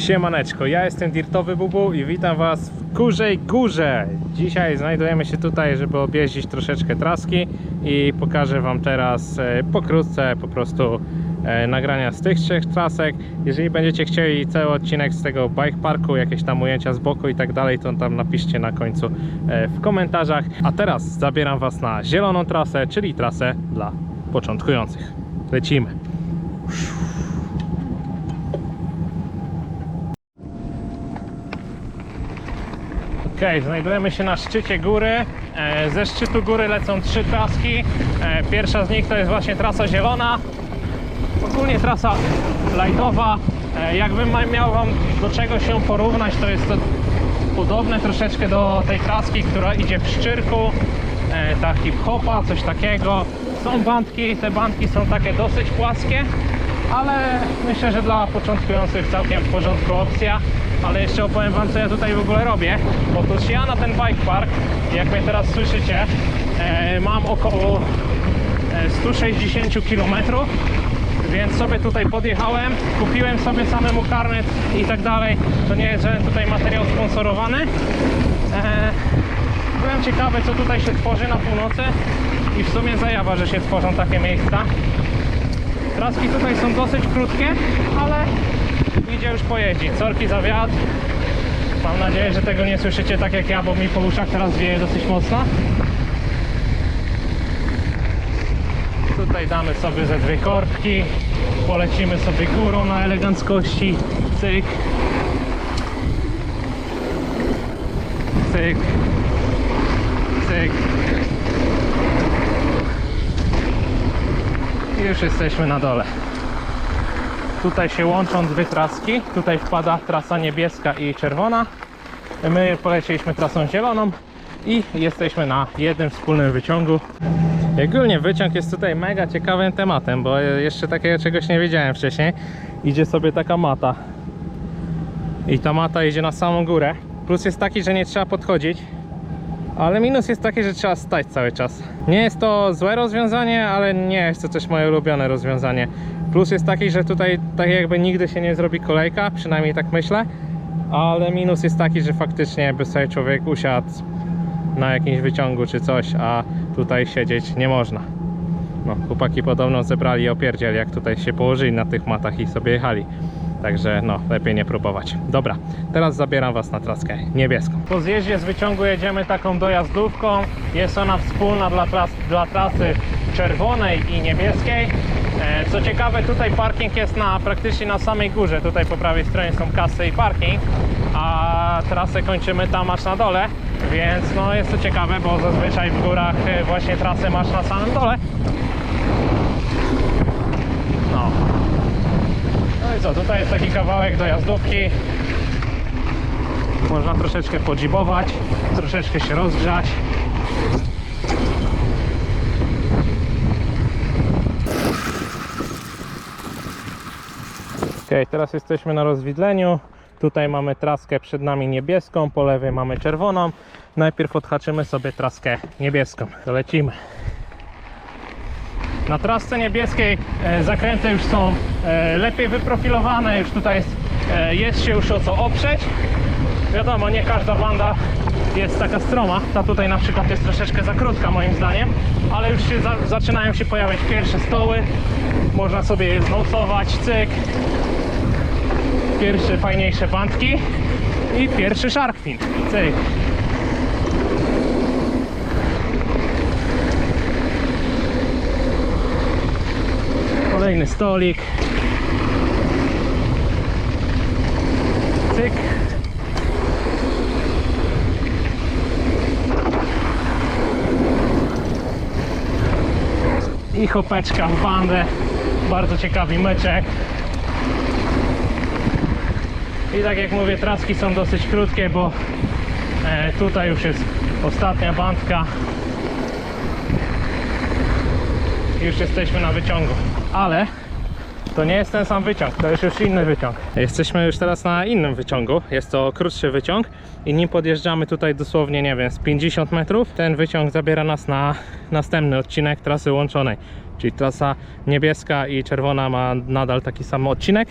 Siemaneczko, ja jestem Dirtowy Bubu i witam Was w Kurzej Górze. Dzisiaj znajdujemy się tutaj, żeby objeździć troszeczkę traski i pokażę Wam teraz e, pokrótce po prostu e, nagrania z tych trzech trasek. Jeżeli będziecie chcieli cały odcinek z tego bike parku, jakieś tam ujęcia z boku i tak dalej, to tam napiszcie na końcu e, w komentarzach. A teraz zabieram Was na zieloną trasę, czyli trasę dla początkujących. Lecimy. Ok, znajdujemy się na szczycie góry. E, Ze szczytu góry lecą trzy traski. E, Pierwsza z nich to jest właśnie trasa zielona. Ogólnie trasa lightowa. E, Jakbym miał Wam do czego się porównać, to jest to podobne troszeczkę do tej traski, która idzie w Szczyrku. Ta hip-hopa, coś takiego. Są bandki, te bandki są takie dosyć płaskie, ale myślę, że dla początkujących całkiem w porządku opcja. Ale jeszcze opowiem Wam, co ja tutaj w ogóle robię. Otóż ja na ten bike park, jak mnie teraz słyszycie, e, mam około e, 160 km więc sobie tutaj podjechałem, kupiłem sobie samemu karnet i tak dalej. To nie jest żaden tutaj materiał sponsorowany. Eee, byłem ciekawy, co tutaj się tworzy na północy i w sumie zajawa, że się tworzą takie miejsca. Traski tutaj są dosyć krótkie, ale idzie już pojeździć. Sorki za wiatr. Mam nadzieję, że tego nie słyszycie tak jak ja, bo mi po uszach teraz wieje dosyć mocno. Tutaj damy sobie ze dwie korbki, polecimy sobie górą na eleganckości, cyk, cyk, cyk. I już jesteśmy na dole. Tutaj się łączą dwie traski, tutaj wpada trasa niebieska i czerwona. My poleciliśmy trasą zieloną i jesteśmy na jednym wspólnym wyciągu. Ogólnie wyciąg jest tutaj mega ciekawym tematem, bo jeszcze takiego czegoś nie wiedziałem wcześniej. Idzie sobie taka mata. I ta mata idzie na samą górę. Plus jest taki, że nie trzeba podchodzić. Ale minus jest taki, że trzeba stać cały czas. Nie jest to złe rozwiązanie, ale nie jest to też moje ulubione rozwiązanie. Plus jest taki, że tutaj tak jakby nigdy się nie zrobi kolejka, przynajmniej tak myślę. Ale minus jest taki, że faktycznie by sobie człowiek usiadł na jakimś wyciągu czy coś, a tutaj siedzieć nie można. No, chłopaki podobno zebrali opierdziel, jak tutaj się położyli na tych matach i sobie jechali. Także no, lepiej nie próbować. Dobra, teraz zabieram Was na traskę niebieską. Po zjeździe z wyciągu jedziemy taką dojazdówką. Jest ona wspólna dla, tras dla trasy czerwonej i niebieskiej. E, Co ciekawe, tutaj parking jest na, praktycznie na samej górze. Tutaj po prawej stronie są kasy i parking, a trasę kończymy tam aż na dole. Więc no, jest to ciekawe, bo zazwyczaj w górach e, właśnie trasę masz na samym dole. No. No i co, tutaj jest taki kawałek dojazdówki. Można troszeczkę podzibować, troszeczkę się rozgrzać. Ok, teraz jesteśmy na rozwidleniu. Tutaj mamy traskę przed nami niebieską, po lewej mamy czerwoną. Najpierw odhaczymy sobie traskę niebieską. Lecimy. Na trasce niebieskiej e, zakręty już są e, lepiej wyprofilowane, już tutaj jest, jest się już o co oprzeć. Wiadomo, nie każda banda jest taka stroma. Ta tutaj na przykład jest troszeczkę za krótka moim zdaniem, ale już się za, zaczynają się pojawiać pierwsze stoły. Można sobie je znocować, cyk. Pierwsze fajniejsze bandki i pierwszy sharkfin, cyk. Kolejny stolik. Cyk. I chopeczka w bandę. Bardzo ciekawy meczek. I tak jak mówię, traski są dosyć krótkie, bo e, tutaj już jest ostatnia bandka. Już jesteśmy na wyciągu. Ale to nie jest ten sam wyciąg, to jest już inny wyciąg. Jesteśmy już teraz na innym wyciągu. Jest to krótszy wyciąg i nim podjeżdżamy tutaj dosłownie, nie wiem, z 50 metrów. Ten wyciąg zabiera nas na następny odcinek trasy łączonej. Czyli trasa niebieska i czerwona ma nadal taki sam odcinek.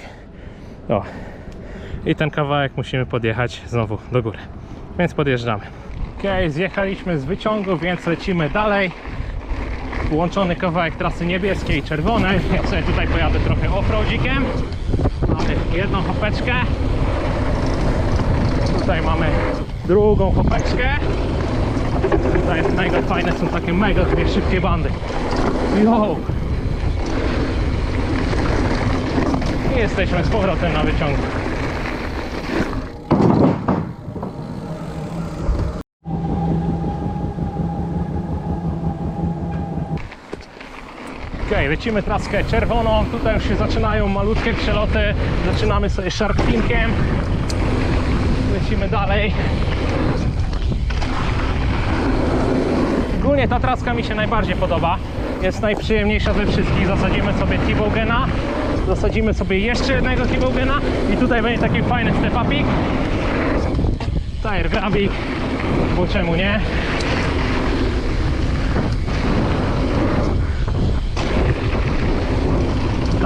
O. i ten kawałek musimy podjechać znowu do góry. Więc podjeżdżamy. Ok, zjechaliśmy z wyciągu, więc lecimy dalej. Łączony kawałek trasy niebieskiej i czerwonej. Ja sobie tutaj pojadę trochę offroadzikiem. Mamy jedną hopeczkę. Tutaj mamy drugą hopeczkę. Tutaj jest mega fajne, są takie mega dwie szybkie bandy. Yo! I jesteśmy z powrotem na wyciągu. Ok, lecimy traskę czerwoną. Tutaj już się zaczynają malutkie przeloty. Zaczynamy sobie shark finkiem. Lecimy dalej. Ogólnie ta traska mi się najbardziej podoba. Jest najprzyjemniejsza ze wszystkich. Zasadzimy sobie T-Bogena. Zasadzimy sobie jeszcze jednego T-Bogena. I tutaj będzie taki fajny step-upik. Tire grabik. Bo czemu nie?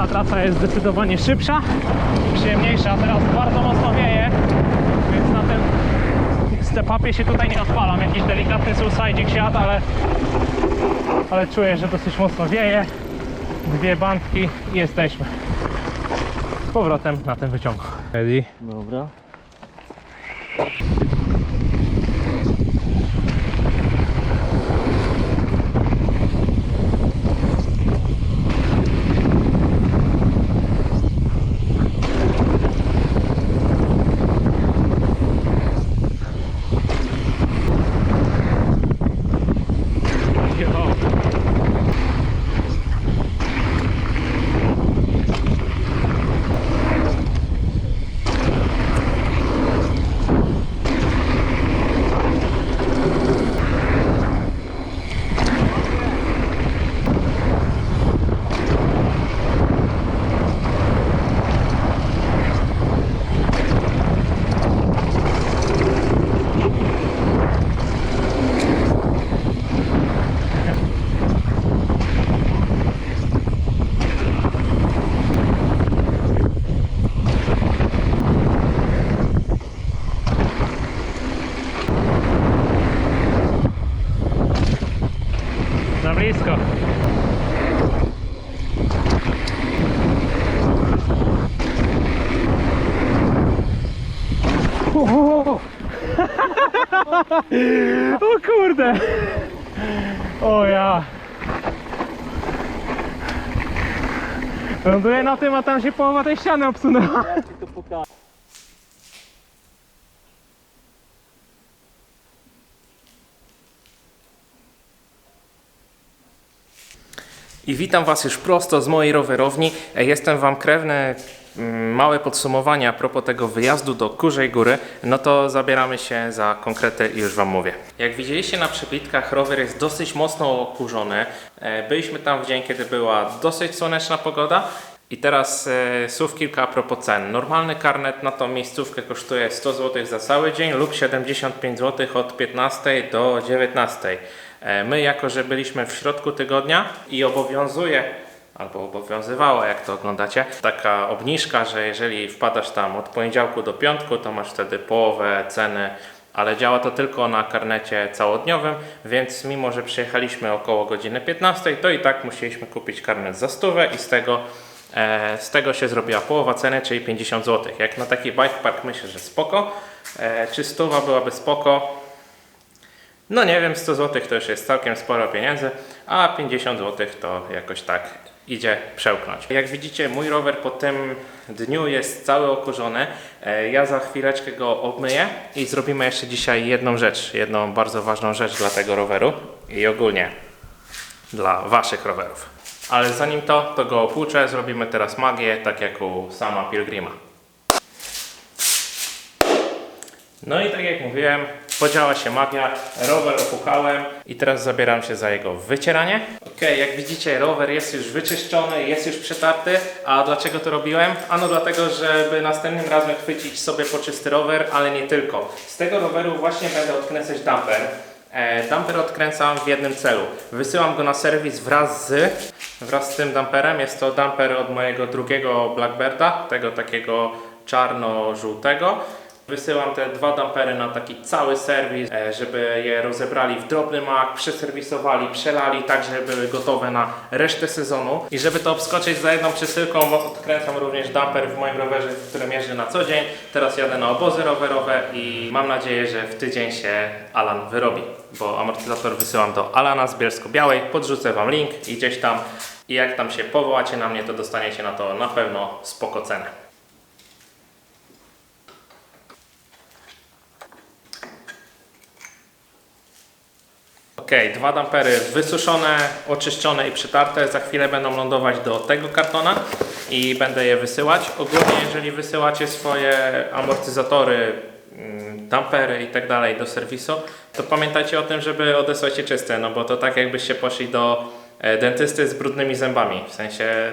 Ta trasa jest zdecydowanie szybsza przyjemniejsza. Teraz bardzo mocno wieje, więc na tym step-upie się tutaj nie odpalam. Jakiś delikatny suicide siat, ale, ale czuję, że dosyć mocno wieje. Dwie bandki i jesteśmy. Z powrotem na tym wyciągu. Ready? Dobra. Yo. Za blisko. O Kurde! O ja! Ląduję na tym, a tam się połowa tej ściany obsunęła. I witam Was już prosto z mojej rowerowni. Jestem Wam krewny. Mm, Małe podsumowanie a propos tego wyjazdu do Kurzej Góry, no to zabieramy się za konkrety i już Wam mówię. Jak widzieliście na przebitkach, rower jest dosyć mocno okurzony. E, Byliśmy tam w dzień, kiedy była dosyć słoneczna pogoda. I teraz e, słów kilka a propos cen. Normalny karnet na tą miejscówkę kosztuje 100 zł za cały dzień lub 75 zł od 15 do 19. E, My, jako że byliśmy w środku tygodnia i obowiązuje, albo obowiązywała, jak to oglądacie, taka obniżka, że jeżeli wpadasz tam od poniedziałku do piątku, to masz wtedy połowę ceny, ale działa to tylko na karnecie całodniowym, więc mimo, że przyjechaliśmy około godziny 15, to i tak musieliśmy kupić karnet za stówę i z tego E, z tego się zrobiła połowa ceny, czyli 50 zł. Jak na taki bike park myślę, że spoko. E, czy stuwa byłaby spoko? No nie wiem, 100 zł to już jest całkiem sporo pieniędzy, a 50 zł to jakoś tak idzie przełknąć. Jak widzicie, mój rower po tym dniu jest cały okurzony. E, Ja za chwileczkę go obmyję i zrobimy jeszcze dzisiaj jedną rzecz, jedną bardzo ważną rzecz dla tego roweru i ogólnie dla Waszych rowerów. Ale zanim to, to go opłuczę, zrobimy teraz magię, tak jak u sama Pilgrima. No i tak jak mówiłem, podziała się magia, rower opukałem i teraz zabieram się za jego wycieranie. Ok, jak widzicie rower jest już wyczyszczony, jest już przetarty, a dlaczego to robiłem? Ano dlatego, żeby następnym razem chwycić sobie poczysty rower, ale nie tylko. Z tego roweru właśnie będę odkręcać damper. E, Damper odkręcam w jednym celu. Wysyłam go na serwis wraz z, wraz z tym damperem. Jest to damper od mojego drugiego Blackbirda, tego takiego czarno-żółtego. Wysyłam te dwa dampery na taki cały serwis, e, żeby je rozebrali w drobny mak, przeserwisowali, przelali tak, żeby były gotowe na resztę sezonu. I żeby to obskoczyć za jedną przesyłką, odkręcam również damper w moim rowerze, w którym jeżdżę na co dzień. Teraz jadę na obozy rowerowe i mam nadzieję, że w tydzień się Alan wyrobi, bo amortyzator wysyłam do Alana z Bielsko-Białej. Podrzucę Wam link i gdzieś tam. I jak tam się powołacie na mnie, to dostaniecie na to na pewno spoko cenę. Ok, dwa dampery wysuszone, oczyszczone i przytarte. Za chwilę będą lądować do tego kartona i będę je wysyłać. Ogólnie, jeżeli wysyłacie swoje amortyzatory, mm, dampery i tak dalej do serwisu, to pamiętajcie o tym, żeby odesłać je czyste, no bo to tak jakbyście poszli do e, dentysty z brudnymi zębami. W sensie,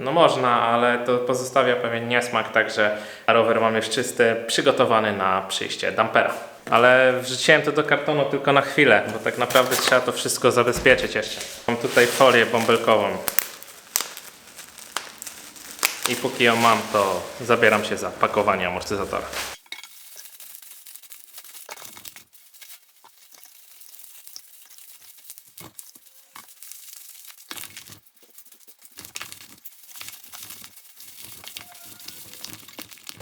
no można, ale to pozostawia pewien niesmak, także rower mam już czysty, przygotowany na przyjście dampera. Ale wrzuciłem to do kartonu tylko na chwilę, bo tak naprawdę trzeba to wszystko zabezpieczyć jeszcze. Mam tutaj folię bąbelkową. I póki ją mam, to zabieram się za pakowanie amortyzatora.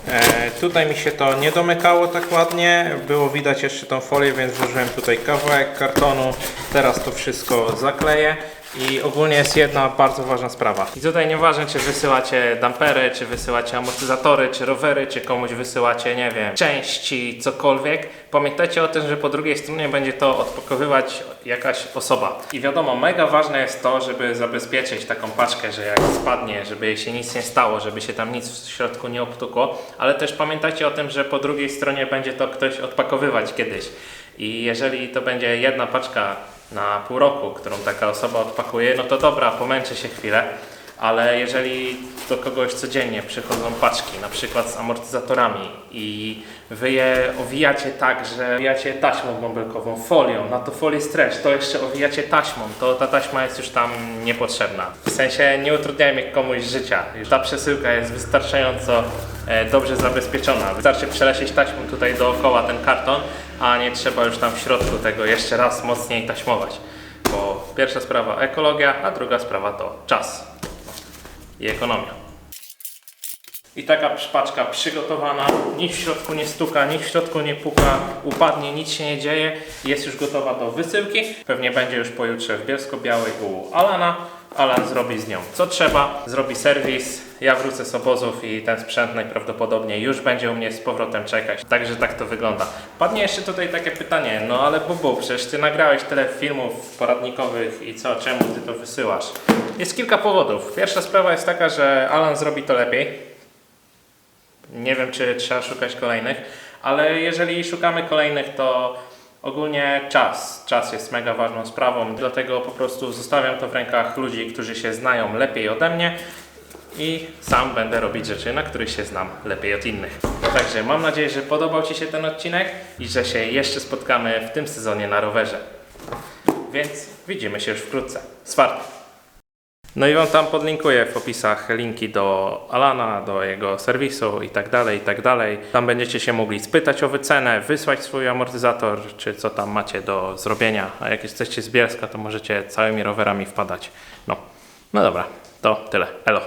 E, tutaj mi się to nie domykało tak ładnie, było widać jeszcze tą folię, więc włożyłem tutaj kawałek kartonu. Teraz to wszystko zakleję. I ogólnie jest jedna bardzo ważna sprawa. I tutaj nieważne, czy wysyłacie dampery, czy wysyłacie amortyzatory, czy rowery, czy komuś wysyłacie, nie wiem, części, cokolwiek. Pamiętajcie o tym, że po drugiej stronie będzie to odpakowywać jakaś osoba. I wiadomo, mega ważne jest to, żeby zabezpieczyć taką paczkę, że jak spadnie, żeby jej się nic nie stało, żeby się tam nic w środku nie obtukło. Ale też pamiętajcie o tym, że po drugiej stronie będzie to ktoś odpakowywać kiedyś. I jeżeli to będzie jedna paczka na pół roku, którą taka osoba odpakuje, no to dobra, pomęczę się chwilę, ale jeżeli do kogoś codziennie przychodzą paczki, na przykład z amortyzatorami i wy je owijacie tak, że owijacie taśmą bąbelkową, folią, na to folię stretch, to jeszcze owijacie taśmą, to ta taśma jest już tam niepotrzebna. W sensie nie utrudniajmy komuś życia. Ta przesyłka jest wystarczająco dobrze zabezpieczona. Wystarczy przelecieć taśmą tutaj dookoła ten karton, a nie trzeba już tam w środku tego jeszcze raz mocniej taśmować. Bo pierwsza sprawa ekologia, a druga sprawa to czas i ekonomia. I taka paczka przygotowana, nic w środku nie stuka, nic w środku nie puka, upadnie, nic się nie dzieje, jest już gotowa do wysyłki. Pewnie będzie już pojutrze w Bielsko-Białej u Alana. Alan zrobi z nią co trzeba, zrobi serwis, ja wrócę z obozów i ten sprzęt najprawdopodobniej już będzie u mnie z powrotem czekać. Także tak to wygląda. Padnie jeszcze tutaj takie pytanie, no ale Bubu, przecież ty nagrałeś tyle filmów poradnikowych i co, czemu ty to wysyłasz? Jest kilka powodów. Pierwsza sprawa jest taka, że Alan zrobi to lepiej. Nie wiem, czy trzeba szukać kolejnych, ale jeżeli szukamy kolejnych, to ogólnie czas. Czas jest mega ważną sprawą, dlatego po prostu zostawiam to w rękach ludzi, którzy się znają lepiej ode mnie i sam będę robić rzeczy, na których się znam lepiej od innych. Także mam nadzieję, że podobał Ci się ten odcinek i że się jeszcze spotkamy w tym sezonie na rowerze. Więc widzimy się już wkrótce. Swarty! No i Wam tam podlinkuję w opisach linki do Alana, do jego serwisu i tak dalej, i tak dalej. Tam będziecie się mogli spytać o wycenę, wysłać swój amortyzator, czy co tam macie do zrobienia. A jak jesteście z Bielska, to możecie całymi rowerami wpadać. No, no dobra, to tyle. Elo.